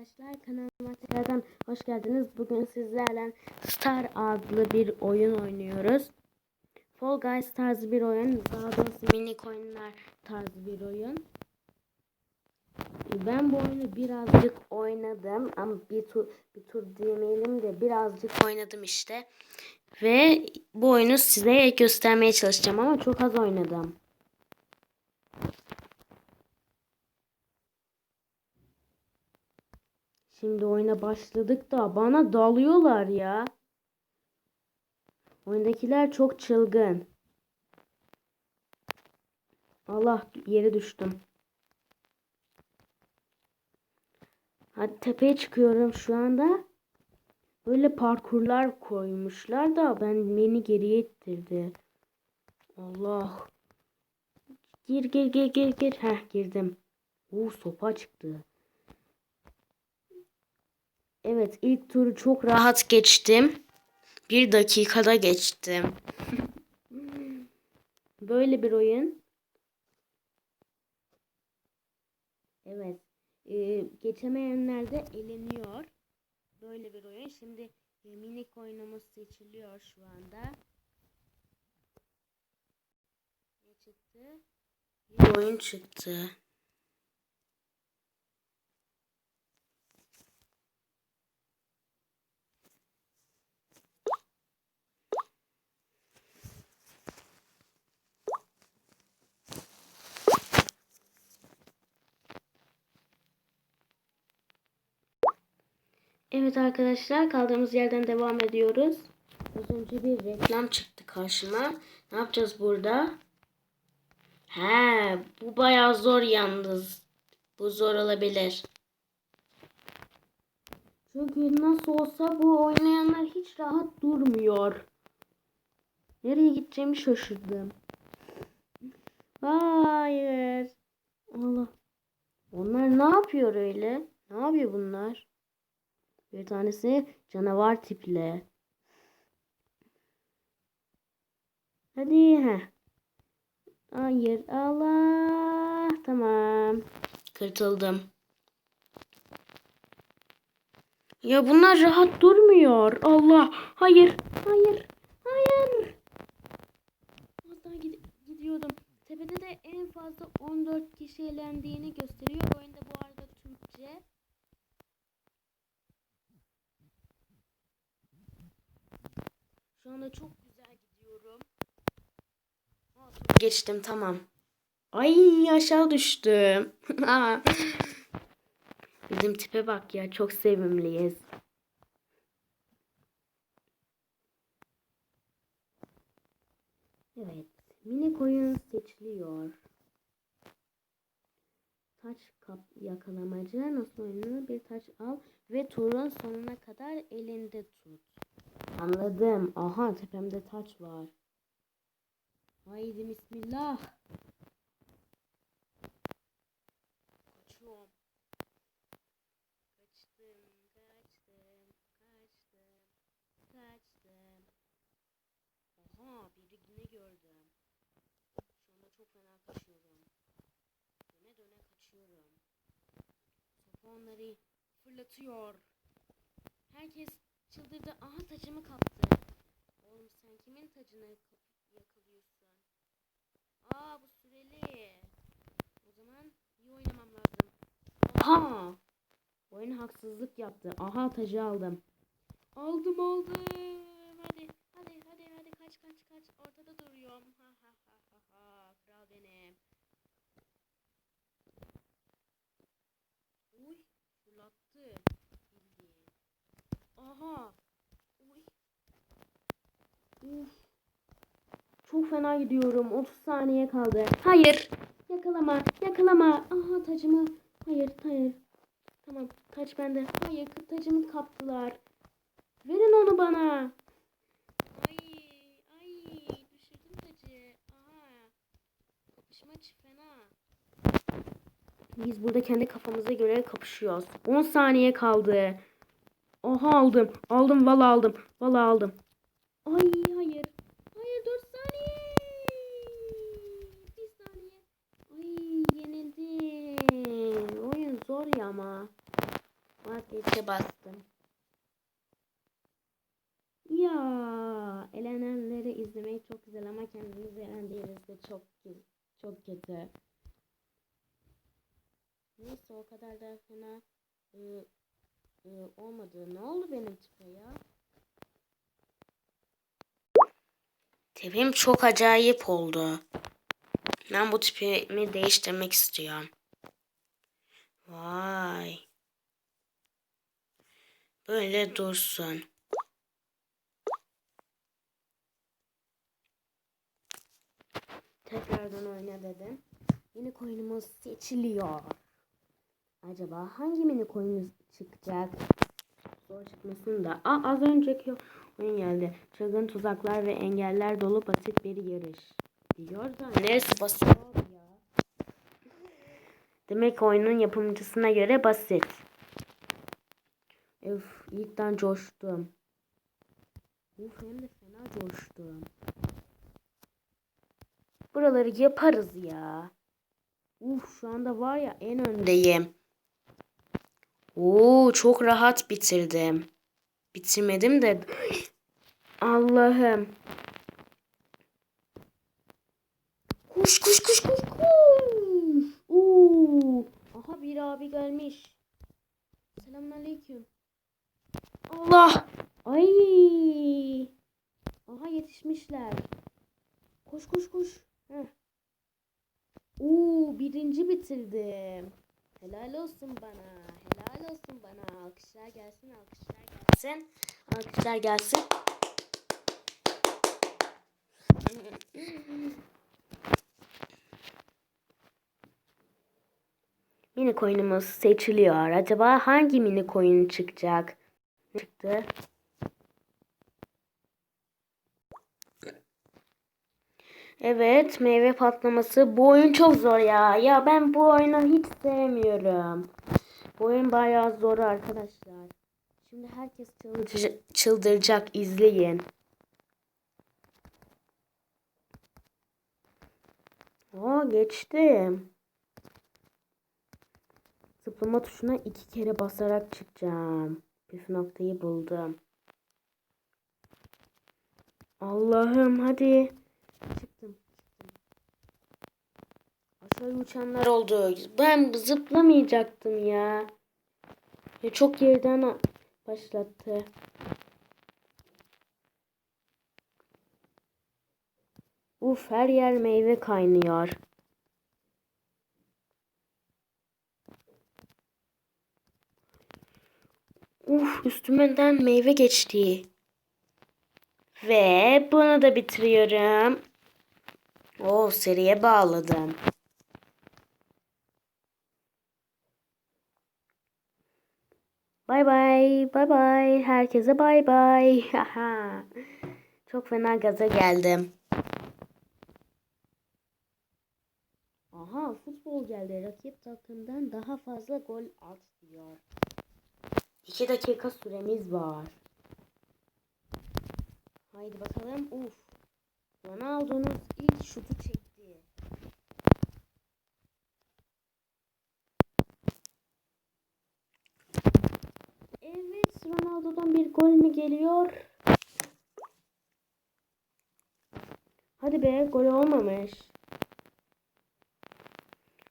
arkadaşlar kanalıma tekrardan hoş geldiniz. Bugün sizlerle Star adlı bir oyun oynuyoruz. Fall Guys tarzı bir oyun. Daha doğrusu minik oyunlar tarzı bir oyun. Ben bu oyunu birazcık oynadım ama bir tur bir tur demeyelim de birazcık oynadım işte. Ve bu oyunu size göstermeye çalışacağım ama çok az oynadım. Şimdi oyuna başladık da bana dalıyorlar ya. Oyundakiler çok çılgın. Allah yere düştüm. Hadi tepeye çıkıyorum şu anda. Böyle parkurlar koymuşlar da ben beni geriye ittirdi. Allah. Gir gir gir gir gir. Heh girdim. Oo sopa çıktı. Evet ilk turu çok rahat geçtim. Bir dakikada geçtim. Böyle bir oyun. Evet. Ee, geçemeyenler de eleniyor. Böyle bir oyun. Şimdi e, minik oyunumuz seçiliyor şu anda. Ne çıktı? Bir oyun çıktı. Evet arkadaşlar kaldığımız yerden devam ediyoruz. Az önce bir reklam çıktı karşıma. Ne yapacağız burada? He, bu bayağı zor yalnız. Bu zor olabilir. Çünkü nasıl olsa bu oynayanlar hiç rahat durmuyor. Nereye gideceğimi şaşırdım. Hayır. Allah. Onlar ne yapıyor öyle? Ne yapıyor bunlar? Bir tanesi canavar tipli. Hadi ha. Hayır Allah. Tamam. Kırtıldım. Ya bunlar rahat durmuyor. Allah. Hayır. Hayır. Hayır. Az gid- gidiyordum. Tepede de en fazla 14 kişi elendiğini gösteriyor. Oyunda bu arada Türkçe. Anda çok güzel gidiyorum. Geçtim tamam. Ay aşağı düştüm. Bizim tipe bak ya çok sevimliyiz. Evet. Minik oyun seçiliyor. Taç kap yakalamacı nasıl oynanır? Bir taç al ve turun sonuna kadar elinde tut. Anladım. Aha tepemde taç var. Haydi bismillah. Aha birini gördüm. Şu anda çok fena kaçıyorum. Döne döne kaçıyorum. Sopa onları fırlatıyor. Herkes çıldırdı. Aha tacımı kaptı. Oğlum sen kimin tacını yakalıyorsun? Aa bu süreli. O zaman iyi oynamam lazım. Aha! Oyun haksızlık yaptı. Aha tacı aldım. Aldım aldım. Hadi hadi hadi hadi kaç kaç kaç. Ortada duruyorum. Ha Aha. Uy. Uf. Çok fena gidiyorum. 30 saniye kaldı. Hayır. Yakalama. Yakalama. Aha tacımı. Hayır hayır. Tamam taç bende. Hayır tacımı kaptılar. Verin onu bana. Ay ay düşürdüm tacı. Aha. Kapışma fena. Biz burada kendi kafamıza göre kapışıyoruz. 10 saniye kaldı. Oha aldım. Aldım valla aldım. Valla aldım. Ay hayır. Hayır 4 saniye. 1 saniye. Ay yenildim. Oyun zor ya ama. Var Geçe bastım. Ya elenenleri izlemek çok güzel ama kendimiz elendiğimizde çok gü- çok kötü. Neyse o kadar da fena ıı, ıı, olmadı. Ne oldu benim tipe ya? Tipim çok acayip oldu. Ben bu tipimi değiştirmek istiyorum. Vay. Böyle dursun. Tekrardan oyna dedim. Mini coin'umuz seçiliyor. Acaba hangi mini coin çıkacak? Zor çıkmasın da. Aa, az önceki oyun geldi. Çılgın tuzaklar ve engeller dolu basit bir yarış. Diyor da neresi basit ya? Demek oyunun yapımcısına göre basit. Öf ilkten coştum. Uf hem de fena coştum. Buraları yaparız ya. Uf şu anda var ya en öndeyim. Oo çok rahat bitirdim. Bitirmedim de. Allah'ım. Koş koş koş koş koş. Oo. Aha bir abi gelmiş. Selamünaleyküm. Allah. Ay. Aha yetişmişler. Koş koş koş. Heh. Oo birinci bitirdim. Helal olsun bana. Olsun bana. Alkışlar gelsin, alkışlar gelsin. Alkışlar gelsin. Mini coin'umuz seçiliyor. Acaba hangi mini coin çıkacak? Çıktı? Evet, meyve patlaması. Bu oyun çok zor ya. Ya ben bu oyunu hiç sevmiyorum. Bu oyun bayağı zor arkadaşlar. Şimdi herkes çıldıracak, çıldıracak. izleyin. Aa geçtim. Zıplama tuşuna iki kere basarak çıkacağım. Püf noktayı buldum. Allah'ım hadi. Aşağı uçanlar oldu. Ben zıplamayacaktım ya. ya çok geriden a- başlattı. Uf her yer meyve kaynıyor. Uf üstümden meyve geçti. Ve bunu da bitiriyorum. O seriye bağladım. Bay bay, bay. Herkese bay bay. Çok fena gaza geldim. Aha futbol geldi. Rakip takımdan daha fazla gol at diyor. 2 dakika süremiz var. Haydi bakalım. Uf. Ronaldo'nun ilk şutu çekti. Evet, Ronaldo'dan bir gol mü geliyor? Hadi be, gol olmamış.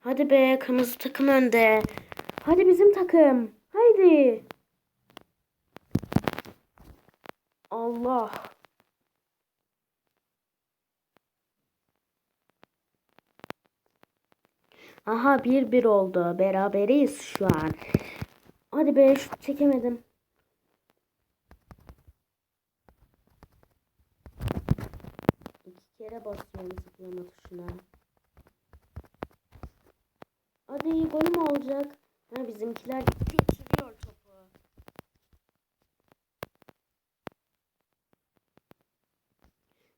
Hadi be, kırmızı takım önde. Hadi bizim takım. Haydi. Allah. Aha bir bir oldu. Beraberiz şu an. Hadi be şut çekemedim. İki kere basıyorum tuşuna. Hadi gol mü olacak? Ha bizimkiler götürüyor topu.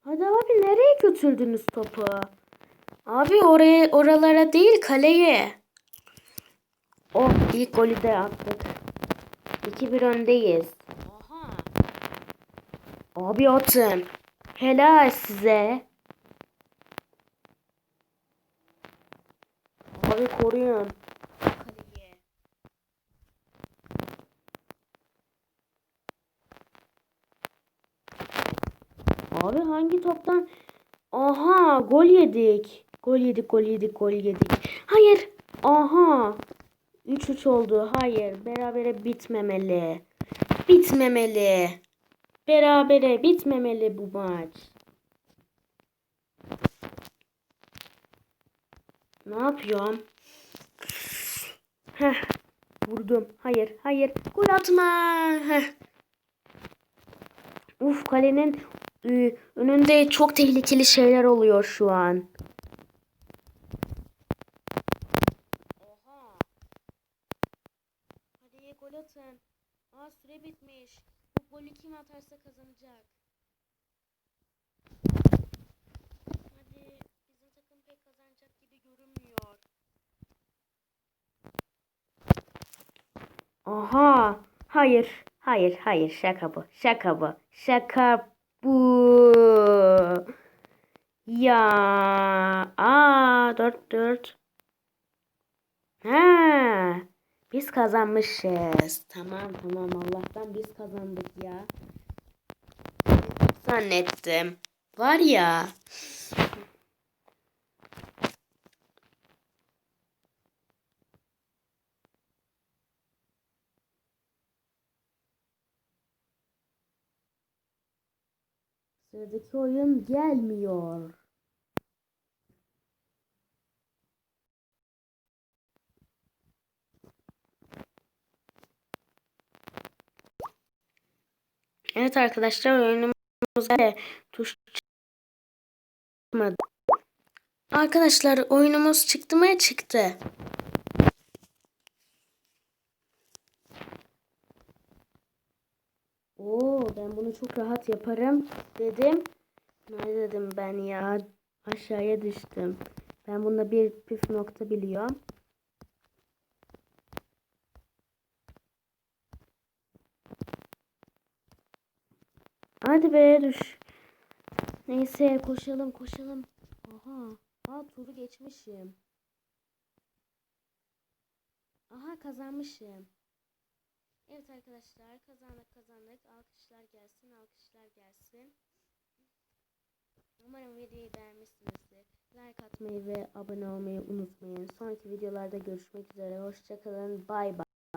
Hadi abi nereye götürdünüz topu? Abi oraya oralara değil kaleye. Oh ilk golü de attık. 2-1 öndeyiz. Aha. Abi atın. Helal size. koruyorsun. Abi hangi toptan? Aha gol yedik. Gol yedik gol yedik gol yedik. Hayır. Aha. 3-3 oldu. Hayır. Berabere bitmemeli. Bitmemeli. Berabere bitmemeli bu maç. Ne yapıyorum? Heh. Vurdum. Hayır. Hayır. Gol atma. Heh. Uf kalenin e, önünde çok tehlikeli şeyler oluyor şu an. Oha. Hadi gol atın. Aa süre bitmiş. Bu golü kim atarsa kazanacak. Hadi bizim takım pek kazanacak gibi görünmüyor. Aha. Hayır. Hayır. Hayır. Şaka bu. Şaka bu. Şaka bu. Ya. Aa. Dört dört. Ha. Biz kazanmışız. Tamam tamam Allah'tan biz kazandık ya. Zannettim. Var ya. Sıradaki oyun gelmiyor. Evet arkadaşlar oyunumuzda tuş çıkmadı. Arkadaşlar oyunumuz çıktı mı çıktı. Oo ben bunu çok rahat yaparım dedim. Ne dedim ben ya? Aşağıya düştüm. Ben bunda bir püf nokta biliyorum. Hadi be düş. Neyse koşalım koşalım. Aha. Aa turu geçmişim. Aha kazanmışım. Evet arkadaşlar kazandık kazandık. Alkışlar gelsin alkışlar gelsin. Umarım videoyu beğenmişsinizdir. Like atmayı ve abone olmayı unutmayın. Sonraki videolarda görüşmek üzere. Hoşçakalın. Bay bay.